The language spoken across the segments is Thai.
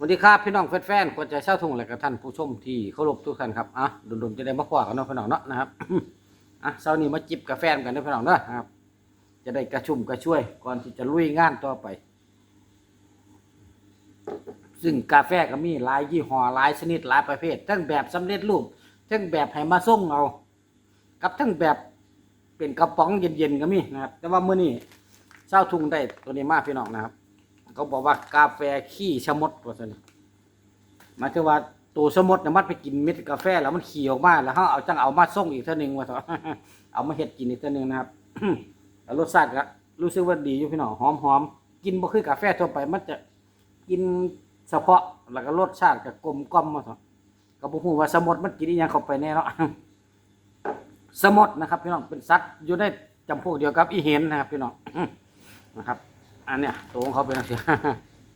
สวัสดีครับพี่น้องแฟนๆคนใจเช่าทุ่งและกับท่านผู้ชมที่เคารพทุกท่านครับอะดุนๆจะได้มาขวากันเนาะพี่น้องเนาะนะครับอะเช้านี้มาจิบกาแฟกันเด้อพี่น้องเนาะครับ จะได้กระชุ่มกระช่วย ก่อนที่จะลุยงานต่อไป ซึ่งกาแฟก็มีหลายยี่ห้อหลายชนิดหลายประเภท ทั้งแบบสำเร็จรูปทั้งแบบให้มาส่งเอากับทั้งแบบเป็นกระป๋องเย็นๆก็มีนะครับ แต่ว่ามื้อนี้เช้าทุ่งได้ตัวนี้มาพี่น้องนะครับ เขาบอกว่ากาแฟขี้ชะมดว่าซั่นหมายถึงว่าตัวชะมดเนี่ยมันไปกินเม็ดกาแฟแล้วมันขี่ออกมาแล้วเขาเอาจังเอามาส่งอีกเท่านึงว่าเถอะเอามาเฮ็ดกินอีกเท่านึงนะครับแล้วรสชาติก็รู้สึกว่าดีอยู่พี่น้องหอมหอมกินบ่คือกาแฟทั่วไปมันจะกินเฉพาะแล้วก็รสชาติก็กลมกล่อมว่าเถอะก็บ่ฮู้ว่าสมดมันกินอีหยังเข้าไปแน่เนาะสมดนะครับพี่น้องเป็นสัตว์อยู่ในจำพวกเดียวกับอีเห็นนะครับพี่น้องนะครับ อันเนี้ยตัวของเขาเป็นอะไร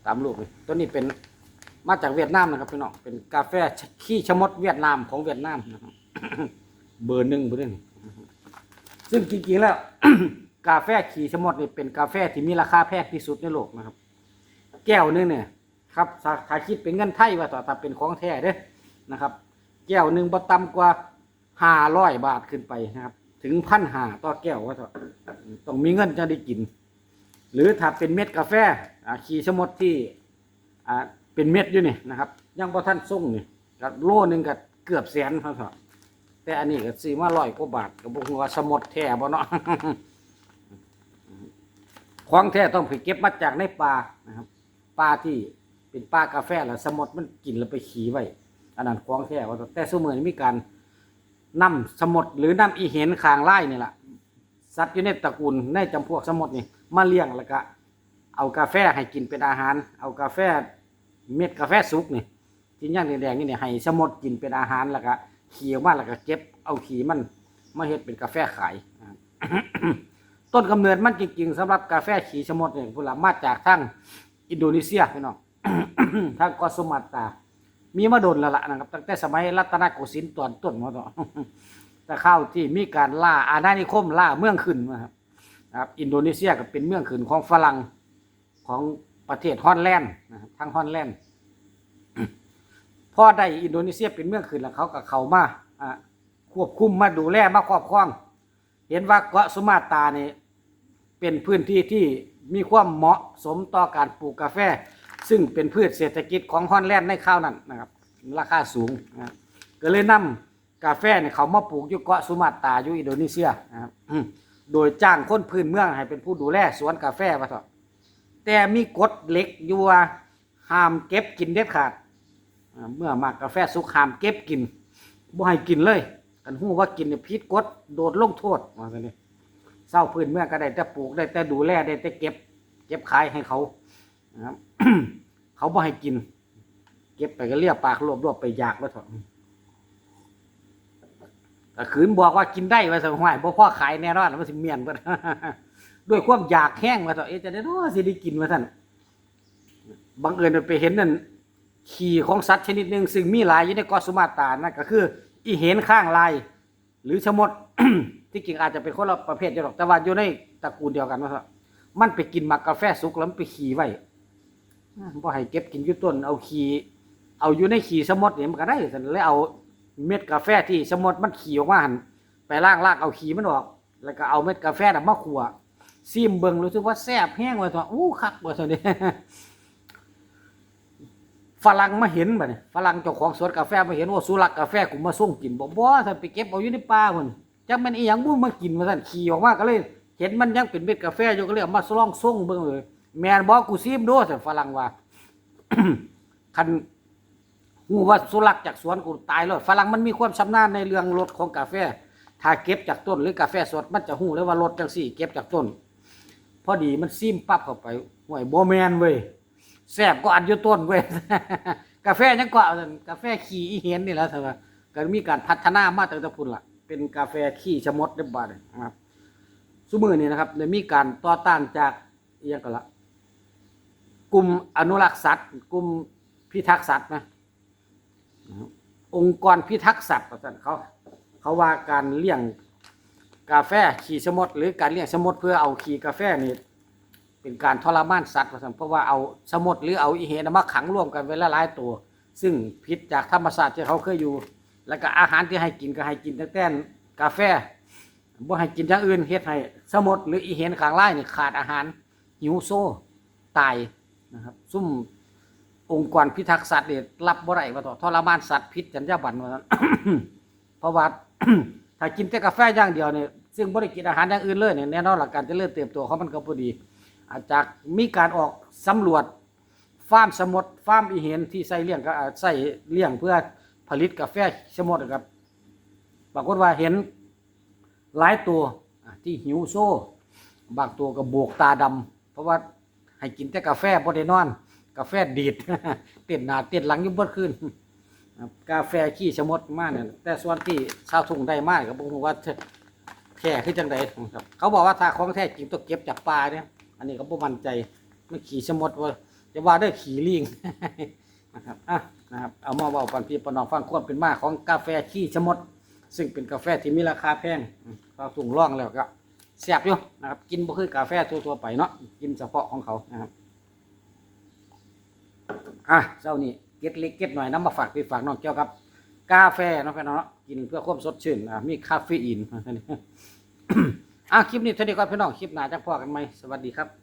ตามรูปเลยตัวนี้เป็นมาจากเวียดนามนะครับพี่น้องเป็นกาแฟขี้ชะมดเวียดนามของเวียดนามนะครับเบอร์หนึ่งเบอร์หนึ่งซึ่งจริงๆแล้ว กาแฟขี้ชะมดนี่เป็นกาแฟที่มีราคาแพงที่สุดในโลกนะครับ แก้วหนึงเนี่ยครับถ้าถ้าคิดเป็นเงินไทยว่าต่อถ้าเป็นของแท้เด้อนะครับ แก้วหนึ่งบ่ต่ำกว่าห้าร้อยบาทขึ้นไปนะครับ ถึงพันห้าต่อแก้วว่าต่อต้องมีเงินจะได้กิน หรือถ้าเป็นเม็ดกาแฟอ่าขีชมดที่อ่าเป็นเม็ดอยู่นี่นะครับ ยังพอท่านส่งนี่ก็โลนึงก็เกือบแสนครับแต่อันนี้ก็ซื้อมาร้อยกว่าบาทก็บอกว่าสมดแท้บ่เนาะของแท้ต้องไปเก็บมาจากในป่านะครับป่าที่เป็นป่ากาแฟแล้วสมดมันกินแล้วไปขี่ไว้อันนั้นของแท้ว่าแต่แต่สมัยนี้มีการนำสมดหรือนำอีเห็นคางไล่นี่แหละสัตว์อยู่ในตระกูลในจำพวกสมดนี่ มาเลี้ยงแล้วก็ เอากาแฟให้กินเป็นอาหาร เอากาแฟเม็ดกาแฟสุกนี่ที่ย่างแดงๆนี่เนี่ยให้สมดกินเป็นอาหารแล้วก็ขี่ออกมาแล้วก็เก็บ เอาขี่มันมาเฮ็ดเป็นกาแฟขายต้นกำเนิดมันจริงๆสำหรับกาแฟขี่ชะมดเนี่ยพุ่นละมาจากทางอินโดนีเซียพี่น้องทางกาะสุมาตา มีมาโดนแล้วล่ะนะครับ ตั้งแต่สมัยรัตนโกสินทร์ตอนต้นมาต่อแต่ข้าวที่มีการล่าอาณานิคมล่าเมืองขึ้นนะครับ นะครับอินโดนีเซียก็เป็นเมืองขึ้นของฝรั่งของประเทศฮอลแลนด์นะครับทางฮอลแลนด์พอได้อินโดนีเซียเป็นเมืองขึ้นแล้วเขาก็เข้ามาอ่าควบคุมมาดูแลมาครอบครอง เห็นว่าเกาะสุมาตรานี่เป็นพื้นที่ที่มีความเหมาะสมต่อการปลูกกาแฟ ซึ่งเป็นพืชเศรษฐกิจของฮอลแลนด์ในข้าวนั้นนะครับ ราคาสูงนะก็เลยนำกาแฟเนี่ยเขามาปลูกอยู่เกาะสุมาตราอยู่อินโดนีเซียนะครับ โดยจ้างคนพื้นเมืองให้เป็นผู้ดูแลสวนกาแฟว่าเถอะแต่มีกฎเหล็กอยู่ว่าห้ามเก็บกินเด็ดขาด เมื่อมากกาแฟสุกห้ามเก็บกินบ่ให้กินเลยกันหู้ว่ากินเนี่ยพิษกฎโดดลงโทษว่าซั่นนี่เศร้าพื้นเมืองก็ได้แต่ปลูกได้แต่ดูแลได้แต่เก็บ เก็บขายให้เขานะครับเขาบ่ให้กิน เก็บไปก็เลียปากรวบรวบไปอยากแล้วเถอะ แต่ขืนบอกว่ากินได้ว่าสังหวยบ่พ่อขายแน่นอนมันสิเมียนเบิดด้วยความอยากแห้งว่าเถอะเอ๊ะจะได้เนาะสิได้กินว่าท่านบังเอิญไปเห็นนั่นขี่ของสัตว์ชนิดหนึ่งซึ่งมีหลายอยู่ในเกาะสุมาตรานั่นก็คือ อีเห็นข้างลาย หรือชะมด ที่จริงอาจจะเป็นคนละประเภทเดียวหรอกแต่ว่าอยู่ในตระกูลเดียวกันว่าเถอะมันไปกินหมักกาแฟสุกแล้วมันไปขี่ไว้บ่ให้เก็บกินอยู่ต้นเอาขี่เอาอยู่ในขี่ชะมดเนี่ยมันก็ได้แต่แล้วเอา เม็ดกาแฟที่ชะมดมันขี่ออกมาหันไปล่างลากเอาขี่มันออก แล้วก็เอาเม็ดกาแฟน่ะมาขัวซิมเบิงรู้สึกว่าแซ่บแห้งว่าตัวอู้คักว่าตัวนี้ฝรั่งมาเห็นบ่เนี่ยฝรั่งเจ้าของสวนกาแฟมาเห็นว่าสุรักกาแฟกูมาส่งกินบ่บ่ท่านไปเก็บเอาอยู่ในป่าพุ่นจักแม่นอีหยังบุ้มากินว่าซั่นขี่ออกมาก็เลย เห็นมันยังเป็นเม็ดกาแฟอยู่ก็เลยเอามาลองส่งเบิ่งเลยแมนบ่กูซิมดูซั่นฝรั่งว่าคัน ฮู้ว่าสุรักจากสวนกูตายแล้วฝรั่งมันมีความชำนาญในเรื่องรสของกาแฟ ถ้าเก็บจากต้นหรือกาแฟสดมันจะฮู้เลยว่ารสจังซี่ เก็บจากต้น พอดีมันซิมปั๊บเข้าไปห่วยบ่แมนเว้ยแซ่บก็อันอยู่ต้นเว้ยกาแฟยังกว่ากาแฟขี้อีเห็นนี่แหละเถอะว่าก็มีการพัฒนามาตั้งแต่พุ่นล่ะเป็นกาแฟขี้ชะมดเรียบร้อยนะครับซุมื้อนี้นะครับได้มีการต่อต้านจากอียังก็ละกลุ่มอนุรักษ์สัตว์กลุ่มพิทักษ์สัตว์นะ องค์กรพิทักษ์สัตว์ว่าซั่นเขาเขาว่าการเลี้ยงกาแฟขี้ชะมดหรือการเลี้ยงชะมดเพื่อเอาขี้กาแฟนี่เป็นการทรมานสัตว์ว่าซั่นเพราะว่าเอาสมดหรือเอาอีเห็นมาขังร่วมกันไว้ละหลายตัว ซึ่งพิษจากธรรมชาติที่เขาเคยอยู่ แล้วก็อาหารที่ให้กินก็ให้กินตั้งแต่กาแฟบ่ให้กินอย่างอื่นเฮ็ดให้สมดหรืออีเห็นข้างไร่นี่ขาดอาหารหิวโซ่ตายนะครับซุ่ม องค์กรพิทักษ์สัตว์นี่รับบ่ได้ว่าต่อทรมานสัตว์พิษจรรยาบรรณว่าซั่นเพราะว่าถ้ากินแต่กาแฟอย่างเดียวเนี่ยซึ่งบ่ได้กินอาหารอย่างอื่นเลยเนี่ยแน่นอนหลักการจะเริ่มเติบโตเของมันก็บ่ดี อาจจะมีการออกสำรวจฟาร์มสมดฟาร์มอีเห็นที่ใส่เลี้ยงก็ใส่เลี้ยงเพื่อผลิตกาแฟสมดครับปรากฏว่าเห็นหลายตัวที่หิวโซ่ บางตัวก็โบกตาดำเพราะว่าให้กินแต่กาแฟบ่ได้นอน กาแฟดีด เต้นหน้าเต้นหลังอยู่เบิดคืนครับกาแฟขี้ชะมดมากเนี่ยแต่ส่วนที่ชาวทุ่งได้มากก็บอกว่าแท้คือจังใดครับเขาบอกว่าถ้าของแท้จริงต้องเก็บจากป่าเนี่ยอันนี้ก็บ่มั่นใจไม่ขี่ชะมดว่าจะว่าได้ขี่ลิงนะครับอะนะครับเอามาเว้าปันพี่ปนองฟังความเป็นมาของกาแฟขี้ชะมด ซึ่งเป็นกาแฟที่มีราคาแพงอืมเราถุงร่องแล้วก็แซ่บอยู่นะครับ กินบ่คือกาแฟทั่วๆไปเนาะกินเฉพาะของเขานะครับ อะเจ้านี่เก็ดเล็กเก็ดหน่อยน้ำมาฝากพี่ฝากน้องเกี่ยวกับ กาแฟเนาะพี่น้องเนาะกินเพื่อความสดชื่นอะมีคาเฟอีนอะคลิปนี้เท่านี้ก่อนพี่น้องคลิปหน้าจะพอกันไหมสวัสดีครับ